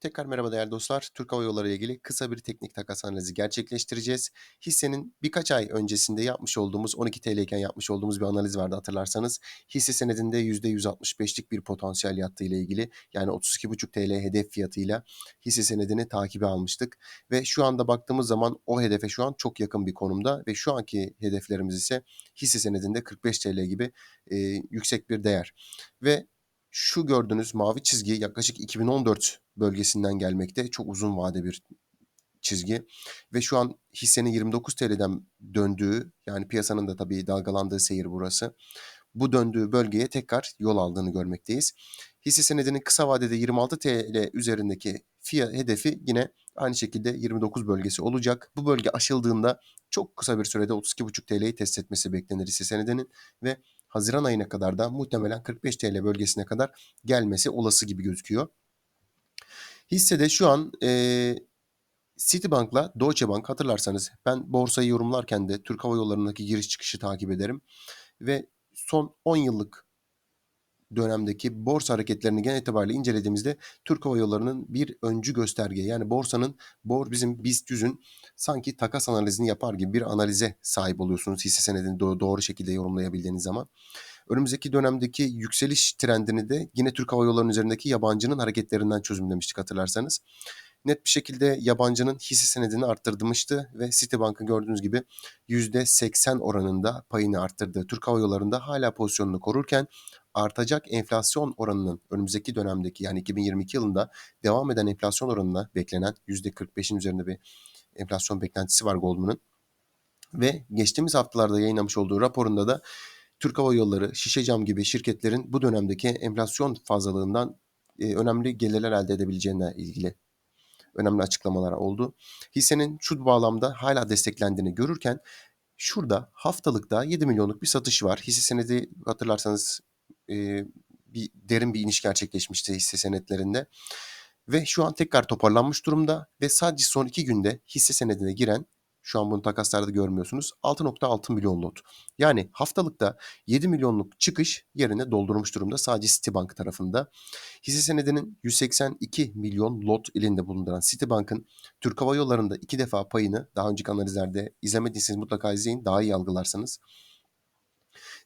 Tekrar merhaba değerli dostlar. Türk Hava Yolları ile ilgili kısa bir teknik takas analizi gerçekleştireceğiz. Hissenin birkaç ay öncesinde yapmış olduğumuz 12 TL iken yapmış olduğumuz bir analiz vardı hatırlarsanız. Hisse senedinde %165'lik bir potansiyel yattığı ile ilgili yani 32,5 TL hedef fiyatıyla hisse senedini takibe almıştık. Ve şu anda baktığımız zaman o hedefe şu an çok yakın bir konumda ve şu anki hedeflerimiz ise hisse senedinde 45 TL gibi e, yüksek bir değer. Ve şu gördüğünüz mavi çizgi yaklaşık 2014 bölgesinden gelmekte. Çok uzun vade bir çizgi ve şu an hissenin 29 TL'den döndüğü yani piyasanın da tabii dalgalandığı seyir burası. Bu döndüğü bölgeye tekrar yol aldığını görmekteyiz. Hisse senedinin kısa vadede 26 TL üzerindeki fiyat hedefi yine aynı şekilde 29 bölgesi olacak. Bu bölge aşıldığında çok kısa bir sürede 32,5 TL'yi test etmesi beklenir hisse senedinin ve Haziran ayına kadar da muhtemelen 45 TL bölgesine kadar gelmesi olası gibi gözüküyor. Hissede şu an e, Citibank'la Deutsche Bank hatırlarsanız ben borsayı yorumlarken de Türk Hava Yolları'ndaki giriş çıkışı takip ederim. Ve son 10 yıllık dönemdeki borsa hareketlerini genel itibariyle incelediğimizde Türk Hava Yolları'nın bir öncü gösterge yani borsanın bor bizim BIST 100'ün sanki takas analizini yapar gibi bir analize sahip oluyorsunuz hisse senedini doğru, doğru şekilde yorumlayabildiğiniz zaman. Önümüzdeki dönemdeki yükseliş trendini de yine Türk Hava Yolları'nın üzerindeki yabancının hareketlerinden çözümlemiştik hatırlarsanız net bir şekilde yabancının hisse senedini arttırmıştı ve Citibank'ın gördüğünüz gibi %80 oranında payını arttırdı. Türk Hava Yolları'nda hala pozisyonunu korurken artacak enflasyon oranının önümüzdeki dönemdeki yani 2022 yılında devam eden enflasyon oranına beklenen %45'in üzerinde bir enflasyon beklentisi var Goldman'ın. Ve geçtiğimiz haftalarda yayınlamış olduğu raporunda da Türk Hava Yolları, Şişecam gibi şirketlerin bu dönemdeki enflasyon fazlalığından e, önemli gelirler elde edebileceğine ilgili önemli açıklamalar oldu. Hissenin şu bağlamda hala desteklendiğini görürken şurada haftalıkta 7 milyonluk bir satış var. Hisse senedi hatırlarsanız e, bir derin bir iniş gerçekleşmişti hisse senetlerinde. Ve şu an tekrar toparlanmış durumda ve sadece son iki günde hisse senedine giren şu an bunu takaslarda görmüyorsunuz. 6.6 milyon lot. Yani haftalıkta 7 milyonluk çıkış yerine doldurmuş durumda sadece Citibank tarafında. Hisse senedinin 182 milyon lot elinde bulunduran Citibank'ın Türk Hava Yolları'nda iki defa payını daha önceki analizlerde izlemediyseniz mutlaka izleyin daha iyi algılarsanız.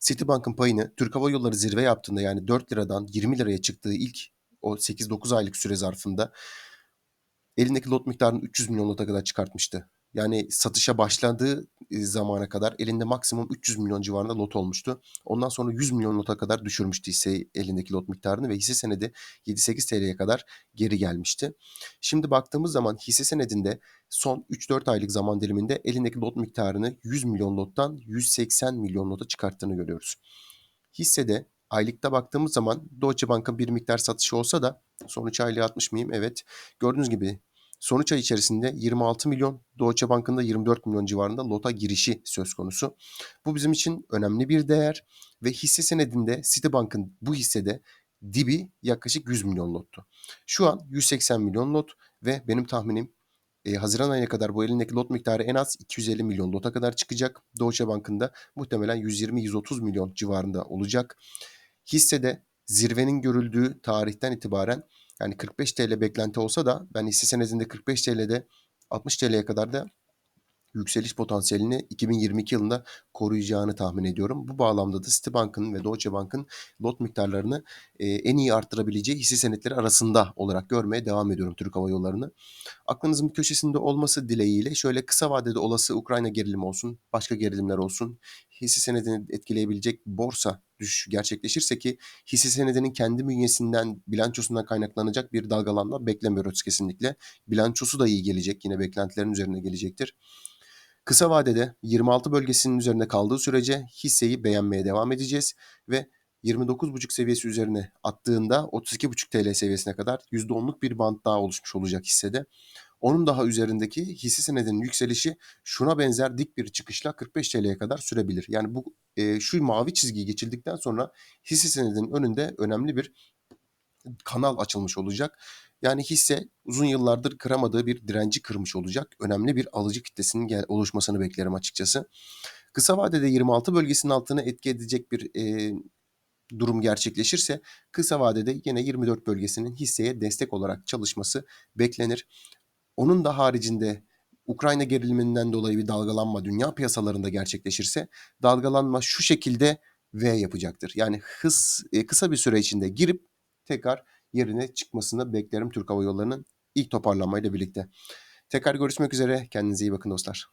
Citibank'ın payını Türk Hava Yolları zirve yaptığında yani 4 liradan 20 liraya çıktığı ilk o 8-9 aylık süre zarfında elindeki lot miktarını 300 milyon lota kadar çıkartmıştı. Yani satışa başladığı zamana kadar elinde maksimum 300 milyon civarında lot olmuştu. Ondan sonra 100 milyon lota kadar düşürmüştü hisse elindeki lot miktarını ve hisse senedi 7-8 TL'ye kadar geri gelmişti. Şimdi baktığımız zaman hisse senedinde son 3-4 aylık zaman diliminde elindeki lot miktarını 100 milyon lottan 180 milyon lota çıkarttığını görüyoruz. Hissede aylıkta baktığımız zaman Deutsche Bank'ın bir miktar satışı olsa da son 3 aylığı atmış mıyım? Evet. Gördüğünüz gibi Sonuç ay içerisinde 26 milyon, Deutsche Bank'ın da 24 milyon civarında lota girişi söz konusu. Bu bizim için önemli bir değer ve hisse senedinde Citibank'ın bu hissede dibi yaklaşık 100 milyon lottu. Şu an 180 milyon lot ve benim tahminim e, Haziran ayına kadar bu elindeki lot miktarı en az 250 milyon lota kadar çıkacak. Deutsche Bank'ın da muhtemelen 120-130 milyon civarında olacak. Hissede zirvenin görüldüğü tarihten itibaren yani 45 TL beklenti olsa da ben hisse senedinde 45 TL'de 60 TL'ye kadar da yükseliş potansiyelini 2022 yılında koruyacağını tahmin ediyorum. Bu bağlamda da Citibank'ın ve Deutsche Bank'ın lot miktarlarını e, en iyi arttırabileceği hisse senetleri arasında olarak görmeye devam ediyorum Türk Hava Yolları'nı. Aklınızın köşesinde olması dileğiyle şöyle kısa vadede olası Ukrayna gerilimi olsun, başka gerilimler olsun, hisse senedini etkileyebilecek borsa düşüş gerçekleşirse ki hisse senedinin kendi bünyesinden bilançosundan kaynaklanacak bir dalgalanma beklemiyoruz kesinlikle. Bilançosu da iyi gelecek yine beklentilerin üzerine gelecektir. Kısa vadede 26 bölgesinin üzerinde kaldığı sürece hisseyi beğenmeye devam edeceğiz ve 29,5 seviyesi üzerine attığında 32,5 TL seviyesine kadar %10'luk bir bant daha oluşmuş olacak hissede. Onun daha üzerindeki hisse senedinin yükselişi şuna benzer dik bir çıkışla 45 TL'ye kadar sürebilir. Yani bu e, şu mavi çizgiyi geçildikten sonra hisse senedinin önünde önemli bir kanal açılmış olacak. Yani hisse uzun yıllardır kıramadığı bir direnci kırmış olacak. Önemli bir alıcı kitlesinin gel- oluşmasını beklerim açıkçası. Kısa vadede 26 bölgesinin altına etki edecek bir e, durum gerçekleşirse kısa vadede yine 24 bölgesinin hisseye destek olarak çalışması beklenir. Onun da haricinde Ukrayna geriliminden dolayı bir dalgalanma dünya piyasalarında gerçekleşirse dalgalanma şu şekilde V yapacaktır. Yani hız e, kısa bir süre içinde girip tekrar yerine çıkmasını beklerim Türk Hava Yolları'nın ilk toparlanmayla birlikte. Tekrar görüşmek üzere. Kendinize iyi bakın dostlar.